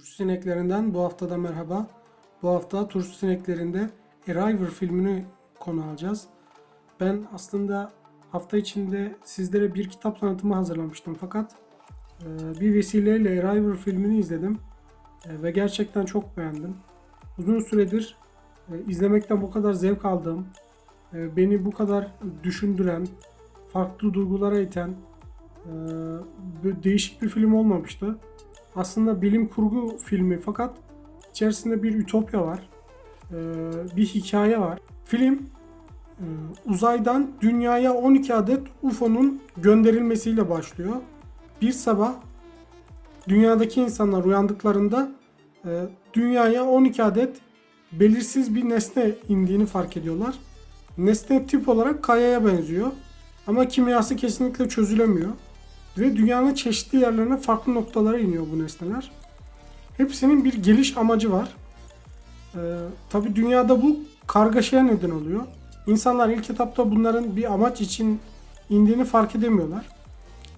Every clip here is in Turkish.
Turşu Sineklerinden bu haftada merhaba. Bu hafta Turşu Sineklerinde Arrival filmini konu alacağız. Ben aslında hafta içinde sizlere bir kitap tanıtımı hazırlamıştım fakat e, bir vesileyle Arrival filmini izledim E, ve gerçekten çok beğendim. Uzun süredir e, izlemekten bu kadar zevk aldığım, beni bu kadar düşündüren, farklı duygulara iten değişik bir film olmamıştı aslında bilim kurgu filmi fakat içerisinde bir ütopya var. Ee, bir hikaye var. Film e, uzaydan dünyaya 12 adet UFO'nun gönderilmesiyle başlıyor. Bir sabah dünyadaki insanlar uyandıklarında e, dünyaya 12 adet belirsiz bir nesne indiğini fark ediyorlar. Nesne tip olarak kayaya benziyor ama kimyası kesinlikle çözülemiyor. Ve dünyanın çeşitli yerlerine farklı noktalara iniyor bu nesneler. Hepsinin bir geliş amacı var. Ee, Tabi dünyada bu kargaşaya neden oluyor. İnsanlar ilk etapta bunların bir amaç için indiğini fark edemiyorlar.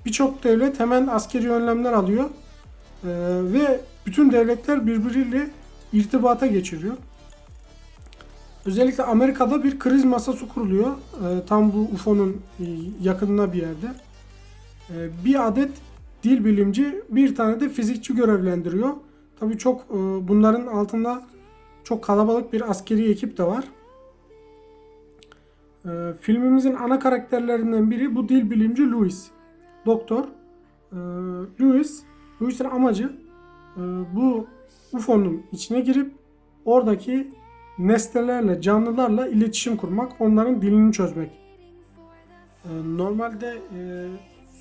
Birçok devlet hemen askeri önlemler alıyor. Ee, ve bütün devletler birbiriyle irtibata geçiriyor. Özellikle Amerika'da bir kriz masası kuruluyor. Ee, tam bu UFO'nun yakınına bir yerde. Ee, bir adet dil bilimci, bir tane de fizikçi görevlendiriyor. Tabii çok e, bunların altında çok kalabalık bir askeri ekip de var. Ee, filmimizin ana karakterlerinden biri bu dil bilimci Louis. Doktor. Ee, Louis, Louis'in amacı e, bu UFO'nun içine girip oradaki nesnelerle, canlılarla iletişim kurmak, onların dilini çözmek. Normalde e,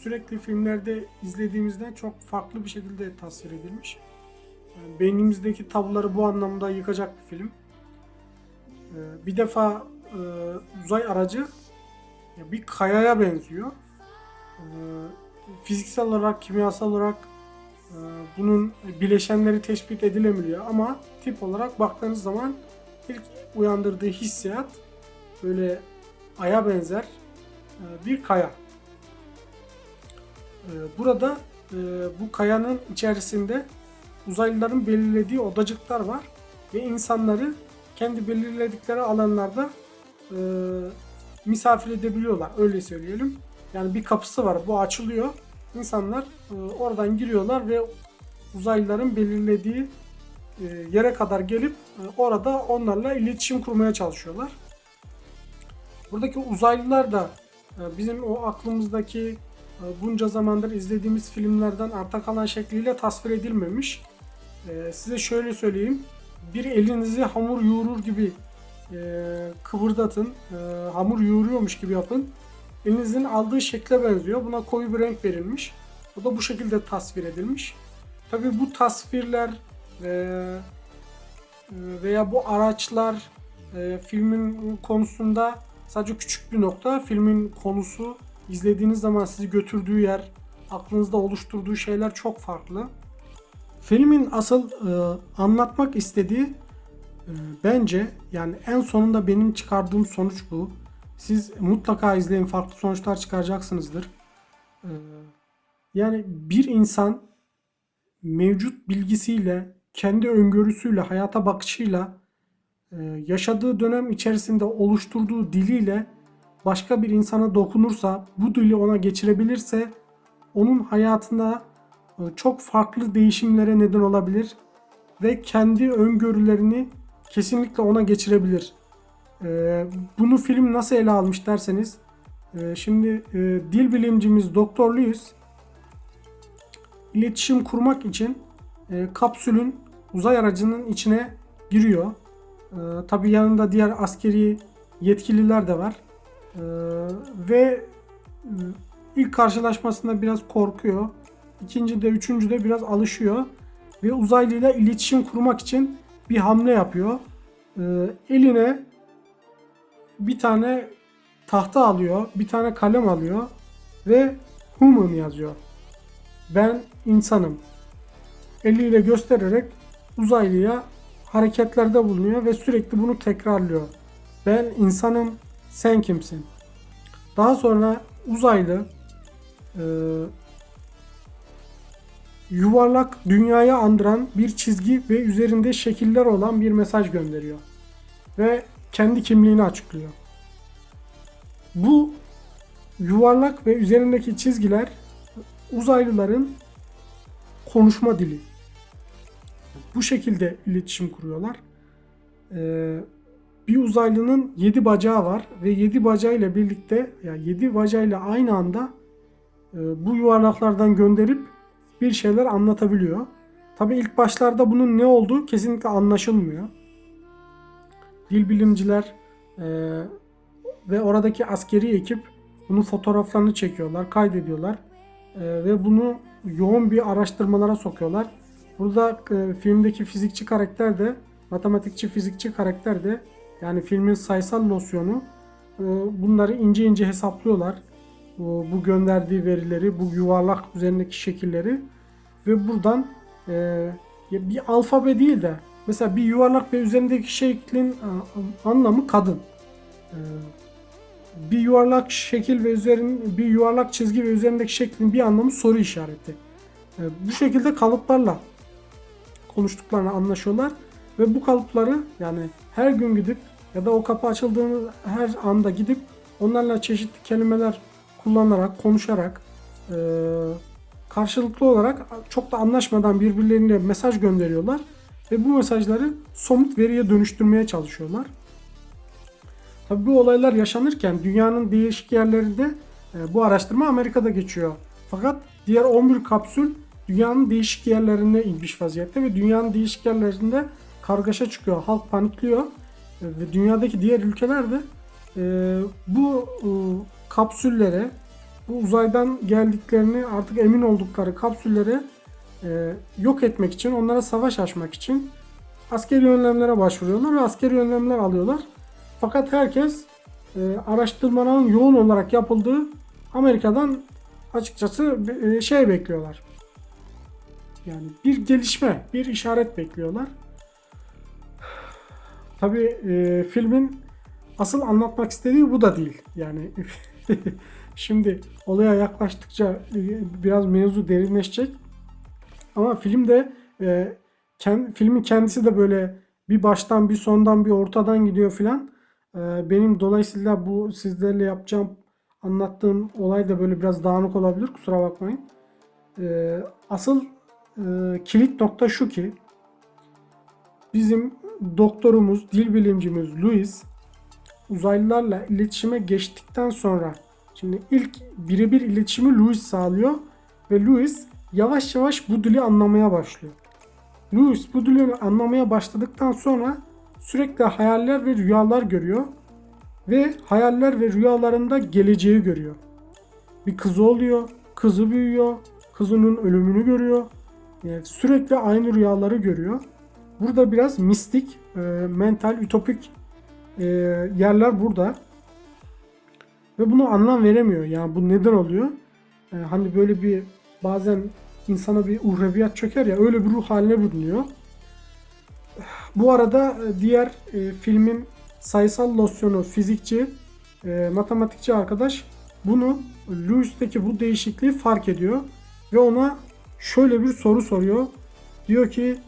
sürekli filmlerde izlediğimizden çok farklı bir şekilde tasvir edilmiş. Yani beynimizdeki tabuları bu anlamda yıkacak bir film. Ee, bir defa e, uzay aracı bir kayaya benziyor. Ee, fiziksel olarak, kimyasal olarak e, bunun bileşenleri tespit edilemiyor ama tip olarak baktığınız zaman ilk uyandırdığı hissiyat böyle aya benzer e, bir kaya. Ee, burada e, bu kayanın içerisinde uzaylıların belirlediği odacıklar var ve insanları kendi belirledikleri alanlarda e, misafir edebiliyorlar öyle söyleyelim. Yani bir kapısı var bu açılıyor. İnsanlar e, oradan giriyorlar ve uzaylıların belirlediği yere kadar gelip orada onlarla iletişim kurmaya çalışıyorlar. Buradaki uzaylılar da bizim o aklımızdaki e, bunca zamandır izlediğimiz filmlerden arta kalan şekliyle tasvir edilmemiş. E, size şöyle söyleyeyim. Bir elinizi hamur yoğurur gibi e, kıvırdatın. Hamur yoğuruyormuş gibi yapın. Elinizin aldığı şekle benziyor. Buna koyu bir renk verilmiş. Bu da bu şekilde tasvir edilmiş. Tabi bu tasvirler veya bu araçlar filmin konusunda sadece küçük bir nokta. Filmin konusu izlediğiniz zaman sizi götürdüğü yer, aklınızda oluşturduğu şeyler çok farklı. Filmin asıl e, anlatmak istediği e, bence yani en sonunda benim çıkardığım sonuç bu. Siz mutlaka izleyin farklı sonuçlar çıkaracaksınızdır. E, yani bir insan mevcut bilgisiyle, kendi öngörüsüyle, hayata bakışıyla, e, yaşadığı dönem içerisinde oluşturduğu diliyle başka bir insana dokunursa, bu dili ona geçirebilirse onun hayatında e, çok farklı değişimlere neden olabilir ve kendi öngörülerini kesinlikle ona geçirebilir. E, bunu film nasıl ele almış derseniz, e, şimdi dil bilimcimiz Doktor Lewis iletişim kurmak için kapsülün uzay aracının içine giriyor. Tabi yanında diğer askeri yetkililer de var. Ee, ve e, ilk karşılaşmasında biraz korkuyor. İkinci de üçüncü de biraz alışıyor. Ve uzaylıyla iletişim kurmak için bir hamle yapıyor. Ee, eline bir tane tahta alıyor, bir tane kalem alıyor ve human yazıyor. Ben insanım. Eliyle göstererek uzaylıya hareketlerde bulunuyor ve sürekli bunu tekrarlıyor. Ben insanım, sen kimsin? Daha sonra uzaylı e, yuvarlak dünyaya andıran bir çizgi ve üzerinde şekiller olan bir mesaj gönderiyor. Ve kendi kimliğini açıklıyor. Bu yuvarlak ve üzerindeki çizgiler uzaylıların konuşma dili. Bu şekilde iletişim kuruyorlar. Ee, bir uzaylının 7 bacağı var ve 7 bacağıyla birlikte yani 7 bacağıyla aynı anda e, bu yuvarlaklardan gönderip bir şeyler anlatabiliyor. Tabi ilk başlarda bunun ne olduğu kesinlikle anlaşılmıyor. Dil bilimciler e, ve oradaki askeri ekip bunun fotoğraflarını çekiyorlar, kaydediyorlar e, ve bunu yoğun bir araştırmalara sokuyorlar. Burada e, filmdeki fizikçi karakter de, matematikçi fizikçi karakter de yani filmin sayısal nosyonu e, bunları ince ince hesaplıyorlar. Bu, gönderdiği verileri, bu yuvarlak üzerindeki şekilleri ve buradan e, bir alfabe değil de mesela bir yuvarlak ve üzerindeki şeklin a, anlamı kadın. E, bir yuvarlak şekil ve üzerin bir yuvarlak çizgi ve üzerindeki şeklin bir anlamı soru işareti. E, bu şekilde kalıplarla konuştuklarını anlaşıyorlar ve bu kalıpları yani her gün gidip ya da o kapı açıldığını her anda gidip onlarla çeşitli kelimeler kullanarak, konuşarak e, karşılıklı olarak çok da anlaşmadan birbirlerine mesaj gönderiyorlar ve bu mesajları somut veriye dönüştürmeye çalışıyorlar. Tabi bu olaylar yaşanırken dünyanın değişik yerlerinde e, bu araştırma Amerika'da geçiyor. Fakat diğer 11 kapsül dünyanın değişik yerlerine inmiş vaziyette ve dünyanın değişik yerlerinde kargaşa çıkıyor. Halk panikliyor ve dünyadaki diğer ülkeler de e, bu e, kapsüllere bu uzaydan geldiklerini artık emin oldukları kapsülleri e, yok etmek için, onlara savaş açmak için askeri önlemlere başvuruyorlar ve askeri önlemler alıyorlar. Fakat herkes e, araştırmanın yoğun olarak yapıldığı Amerika'dan açıkçası e, şey bekliyorlar. Yani bir gelişme, bir işaret bekliyorlar. Tabii e, filmin asıl anlatmak istediği bu da değil. Yani Şimdi olaya yaklaştıkça e, biraz mevzu derinleşecek. Ama filmde e, kend, filmin kendisi de böyle bir baştan bir sondan bir ortadan gidiyor filan. E, benim dolayısıyla bu sizlerle yapacağım anlattığım olay da böyle biraz dağınık olabilir. Kusura bakmayın. E, asıl e, kilit nokta şu ki bizim doktorumuz, dil bilimcimiz Louis uzaylılarla iletişime geçtikten sonra Şimdi ilk birebir iletişimi Louis sağlıyor ve Louis yavaş yavaş bu dili anlamaya başlıyor. Louis bu dili anlamaya başladıktan sonra sürekli hayaller ve rüyalar görüyor ve hayaller ve rüyalarında geleceği görüyor. Bir kızı oluyor, kızı büyüyor, kızının ölümünü görüyor. Yani sürekli aynı rüyaları görüyor. Burada biraz mistik, e, mental, ütopik e, yerler burada. Ve bunu anlam veremiyor. Yani bu neden oluyor? Ee, hani böyle bir bazen insana bir uhreviyat çöker ya öyle bir ruh haline bürünüyor. Bu arada e, diğer e, filmin sayısal losyonu fizikçi, e, matematikçi arkadaş bunu Lewis'teki bu değişikliği fark ediyor ve ona şöyle bir soru soruyor. Diyor ki e,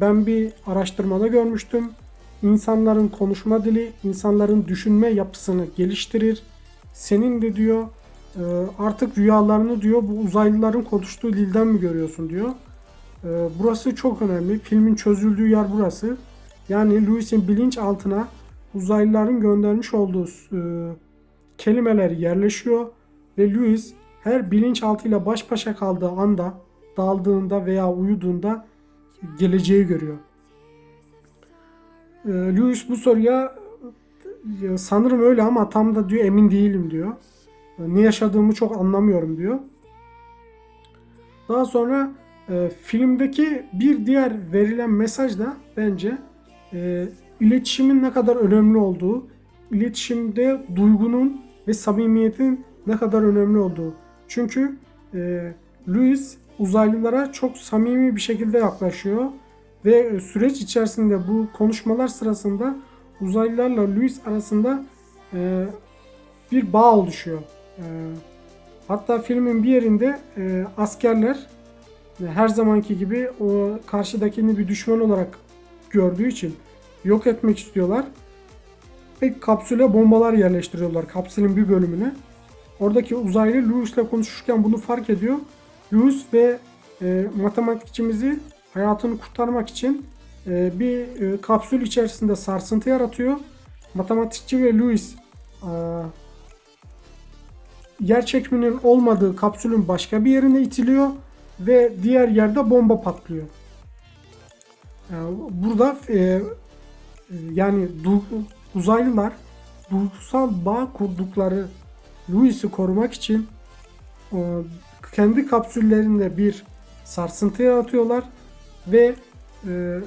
ben bir araştırmada görmüştüm. İnsanların konuşma dili, insanların düşünme yapısını geliştirir senin de diyor e, artık rüyalarını diyor bu uzaylıların konuştuğu dilden mi görüyorsun diyor. E, burası çok önemli. Filmin çözüldüğü yer burası. Yani Louis'in bilinç altına uzaylıların göndermiş olduğu e, kelimeler yerleşiyor ve Louis her bilinçaltıyla baş başa kaldığı anda daldığında veya uyuduğunda geleceği görüyor. Louis bu soruya sanırım öyle ama tam da diyor emin değilim diyor. Ne yaşadığımı çok anlamıyorum diyor. Daha sonra e, filmdeki bir diğer verilen mesaj da bence e, iletişimin ne kadar önemli olduğu, iletişimde duygunun ve samimiyetin ne kadar önemli olduğu. Çünkü e, Louis uzaylılara çok samimi bir şekilde yaklaşıyor ve süreç içerisinde bu konuşmalar sırasında uzaylılarla Louis arasında e, bir bağ oluşuyor. E, hatta filmin bir yerinde e, askerler e, her zamanki gibi o karşıdakini bir düşman olarak gördüğü için yok etmek istiyorlar. Ve kapsüle bombalar yerleştiriyorlar kapsülün bir bölümüne. Oradaki uzaylı Lewis ile konuşurken bunu fark ediyor. Lewis ve e, matematikçimizi hayatını kurtarmak için e, bir e, kapsül içerisinde sarsıntı yaratıyor. Matematikçi ve Lewis e, yer çekiminin olmadığı kapsülün başka bir yerine itiliyor ve diğer yerde bomba patlıyor. E, burada e, yani du- uzaylılar duygusal bağ kurdukları Louis'i korumak için e, kendi kapsüllerinde bir sarsıntı yaratıyorlar ve e,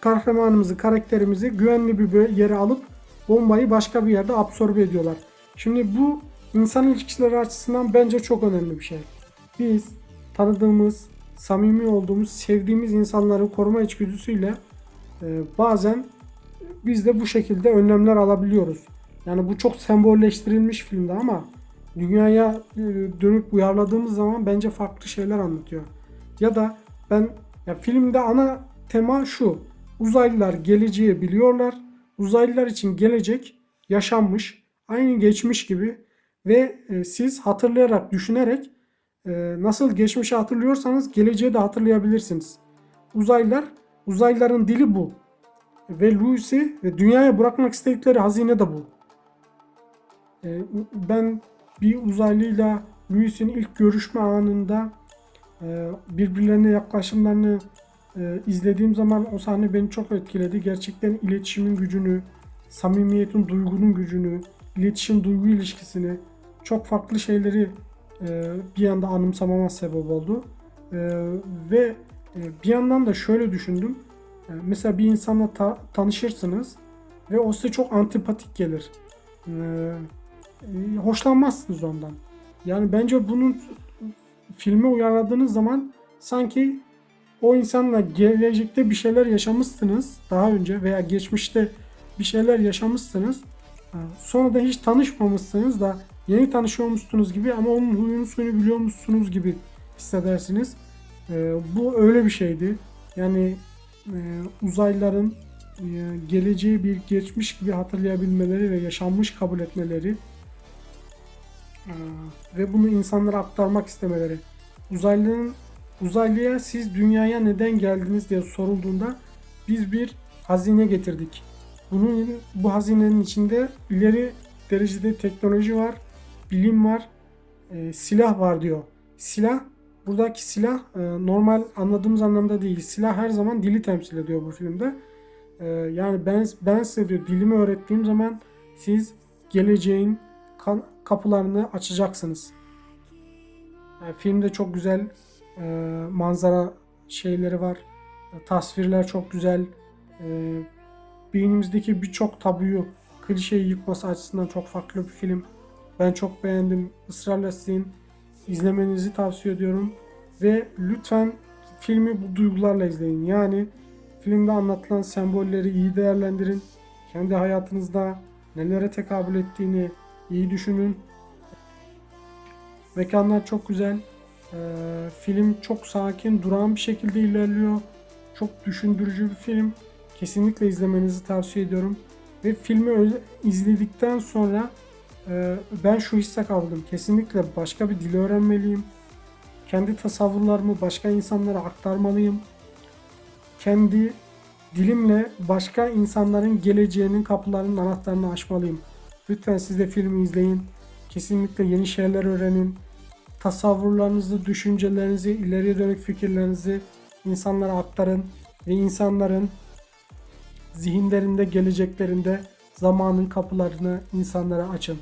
kahramanımızı, karakterimizi güvenli bir yere alıp bombayı başka bir yerde absorbe ediyorlar. Şimdi bu insan ilişkileri açısından bence çok önemli bir şey. Biz tanıdığımız, samimi olduğumuz, sevdiğimiz insanları koruma içgüdüsüyle e, bazen biz de bu şekilde önlemler alabiliyoruz. Yani bu çok sembolleştirilmiş filmde ama dünyaya e, dönüp uyarladığımız zaman bence farklı şeyler anlatıyor. Ya da ben ya filmde ana tema şu. Uzaylılar geleceği biliyorlar. Uzaylılar için gelecek yaşanmış. Aynı geçmiş gibi ve e, siz hatırlayarak, düşünerek e, nasıl geçmişi hatırlıyorsanız geleceği de hatırlayabilirsiniz. Uzaylılar, uzaylıların dili bu. Ve Louis'i ve dünyaya bırakmak istedikleri hazine de bu. E, ben bir uzaylıyla Louis'in ilk görüşme anında e, birbirlerine yaklaşımlarını e, izlediğim zaman o sahne beni çok etkiledi. Gerçekten iletişimin gücünü, samimiyetin, duygunun gücünü, iletişim duygu ilişkisini çok farklı şeyleri e, bir anda anımsamama sebep oldu. Ve bir yandan da şöyle düşündüm. Mesela bir insanla ta- tanışırsınız ve o size çok antipatik gelir. E, e, hoşlanmazsınız ondan. Yani bence bunun filme uyarladığınız zaman sanki o insanla gelecekte bir şeyler yaşamışsınız daha önce veya geçmişte bir şeyler yaşamışsınız. Ha, Sonra da hiç tanışmamışsınız da yeni tanışıyormuşsunuz gibi ama onun huyunu suyunu biliyormuşsunuz gibi hissedersiniz. Ee, bu öyle bir şeydi. Yani e, uzaylıların e, geleceği bir geçmiş gibi hatırlayabilmeleri ve yaşanmış kabul etmeleri ve bunu insanlara aktarmak istemeleri. Uzaylının uzaylıya siz dünyaya neden geldiniz diye sorulduğunda biz bir hazine getirdik. Bunun bu hazinenin içinde ileri derecede teknoloji var, bilim var, e, silah var diyor. Silah buradaki silah e, normal anladığımız anlamda değil. Silah her zaman dili temsil ediyor bu filmde. E, yani ben ben size diyor dilimi öğrettiğim zaman siz geleceğin kan- kapılarını açacaksınız. Yani filmde çok güzel e, manzara şeyleri var. Tasvirler çok güzel. E, beynimizdeki birçok tabuyu, klişeyi yıkması açısından çok farklı bir film. Ben çok beğendim. Israrla sizin izlemenizi tavsiye ediyorum. Ve lütfen filmi bu duygularla izleyin. Yani filmde anlatılan sembolleri iyi değerlendirin. Kendi hayatınızda nelere tekabül ettiğini iyi düşünün. Mekanlar çok güzel. Ee, film çok sakin, durağan bir şekilde ilerliyor. Çok düşündürücü bir film. Kesinlikle izlemenizi tavsiye ediyorum. Ve filmi izledikten sonra e, ben şu hisse kaldım. Kesinlikle başka bir dil öğrenmeliyim. Kendi tasavvurlarımı başka insanlara aktarmalıyım. Kendi dilimle başka insanların geleceğinin kapılarının anahtarını açmalıyım. Lütfen siz de filmi izleyin. Kesinlikle yeni şeyler öğrenin. Tasavvurlarınızı, düşüncelerinizi, ileriye dönük fikirlerinizi insanlara aktarın ve insanların zihinlerinde, geleceklerinde zamanın kapılarını insanlara açın.